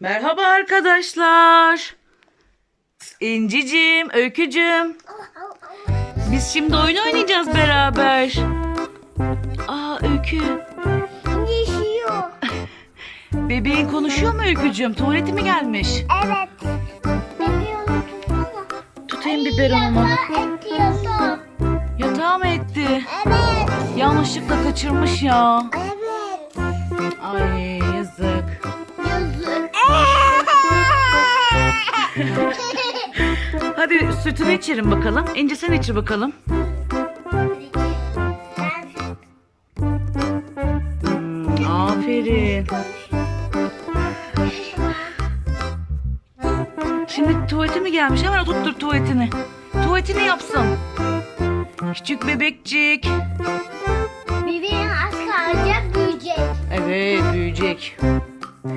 Merhaba arkadaşlar. İncicim, Öykücüm. Biz şimdi oyun oynayacağız beraber. Aa Öykü, Yaşıyor. bebeğin konuşuyor mu Öykücüm? Tuvaleti mi gelmiş? Evet. Bebeği unutursana. Tutayım biberonumu. Et yiyorsun. Yatağa mı etti? Evet. Yanlışlıkla kaçırmış ya. Evet. Ay Hadi sütünü içerim bakalım. İnce sen içir bakalım. Hmm, aferin. Şimdi tuvalete mi gelmiş? Hemen oturttur tuvaletini. Tuvaletini yapsın. Küçük bebekcik. Bebeğin az kalacak büyüyecek. Evet büyüyecek.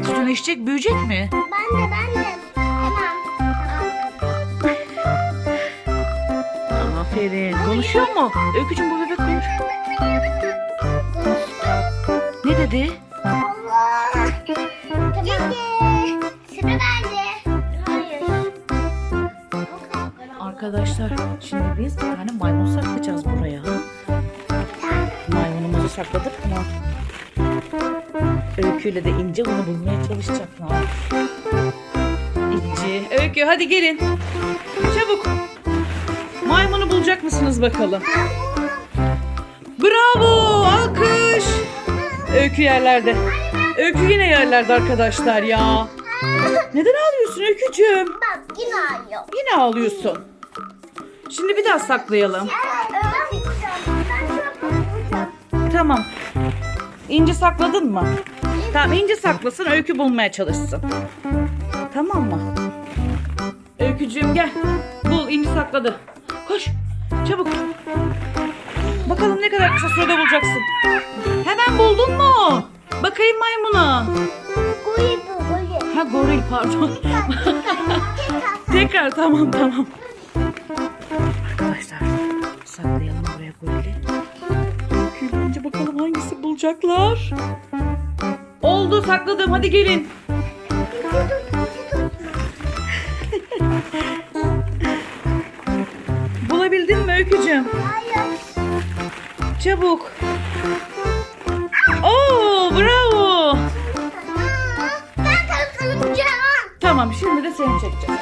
Sütünü içecek büyüyecek mi? Ben de ben de. Aferin. Konuşuyor mu? Öykücüm bu bebek konuş. Ne dedi? Allah. Sıra bende. Arkadaşlar şimdi biz bir tane maymun saklayacağız buraya. Maymunumuzu sakladık ama Öyküyle de İnce bunu bulmaya çalışacaklar. İnci, Öykü hadi gelin. Çabuk. Bulacak mısınız bakalım? Bravo! Alkış! Öykü yerlerde. Öykü yine yerlerde arkadaşlar ya. Neden ağlıyorsun Öykücüğüm? Bak yine ağlıyor. Yine ağlıyorsun. Şimdi bir daha saklayalım. Tamam. İnci sakladın mı? Tamam İnci saklasın Öykü bulmaya çalışsın. Tamam mı? Öykücüğüm gel. Bul İnci sakladı. Koş. Çabuk. Bakalım ne kadar kısa sürede bulacaksın. Hemen buldun mu? Bakayım maymuna. Goril bu goril. Ha goril pardon. Tekrar tamam tamam. Arkadaşlar saklayalım buraya gorili. Önce bakalım hangisi bulacaklar. Oldu sakladım hadi gelin. Hayır. Çabuk. Oo bravo. Ben kazanacağım. Tamam şimdi de seni çekeceğiz.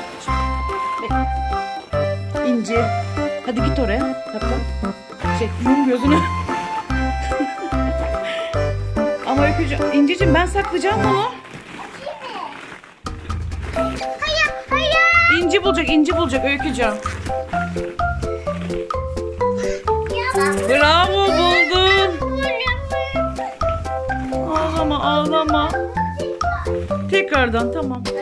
Bekle. İnci. Hadi git oraya. Bakalım. Şey yum gözünü. Ama öykücü. İnciciğim ben saklayacağım bunu. Hayır, hayır. İnci bulacak, inci bulacak öykücüğüm. Bravo buldun. Ağlama ağlama. Tekrardan tamam.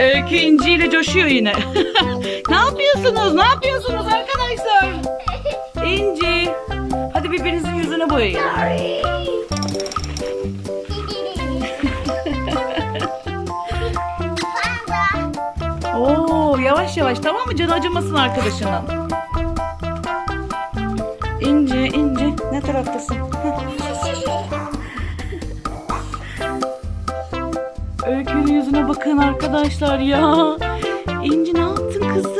Öykü İnci ile coşuyor yine. ne yapıyorsunuz? Ne yapıyorsunuz arkadaşlar? İnci. Hadi birbirinizin yüzüne boyayın. Yavaş yavaş tamam mı? Canı acımasın arkadaşının. İnci, İnci. Ne taraftasın? Öykünün yüzüne bakın arkadaşlar ya. İnci ne yaptın yapayım.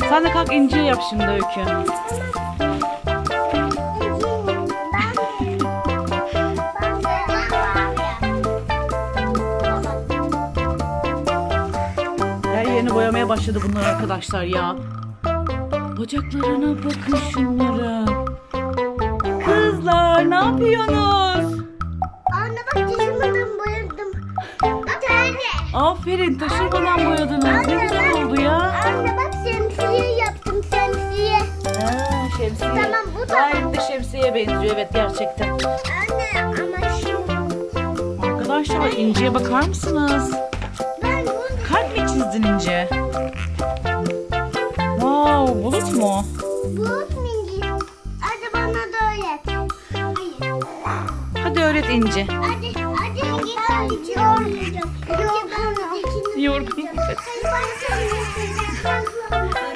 Sen de kalk İnci'ye yap şimdi Öykü. Başladı bunlar arkadaşlar ya. Bacaklarına bakın şunlara. Kızlar ne yapıyorsunuz? Anne bak taşımadan boyadım. Bak anne. Aferin taşırmadan boyadınız. Ne güzel oldu ya. Anne bak şemsiye yaptım şemsiye. Ha, şemsiye. Tamam, bu da- Gayet de şemsiyeye benziyor evet gerçekten. Anne ama şimdi Arkadaşlar İnci'ye bakar mısınız? Ben çizdin İnci? Wow bulut mu? bulut mingi. Hadi bana da öğret. Hayır. Hadi öğret İnci. Hadi hadi git. Hadi yormayacağım. Yormayacağım. Yorgun. Hayır ben seni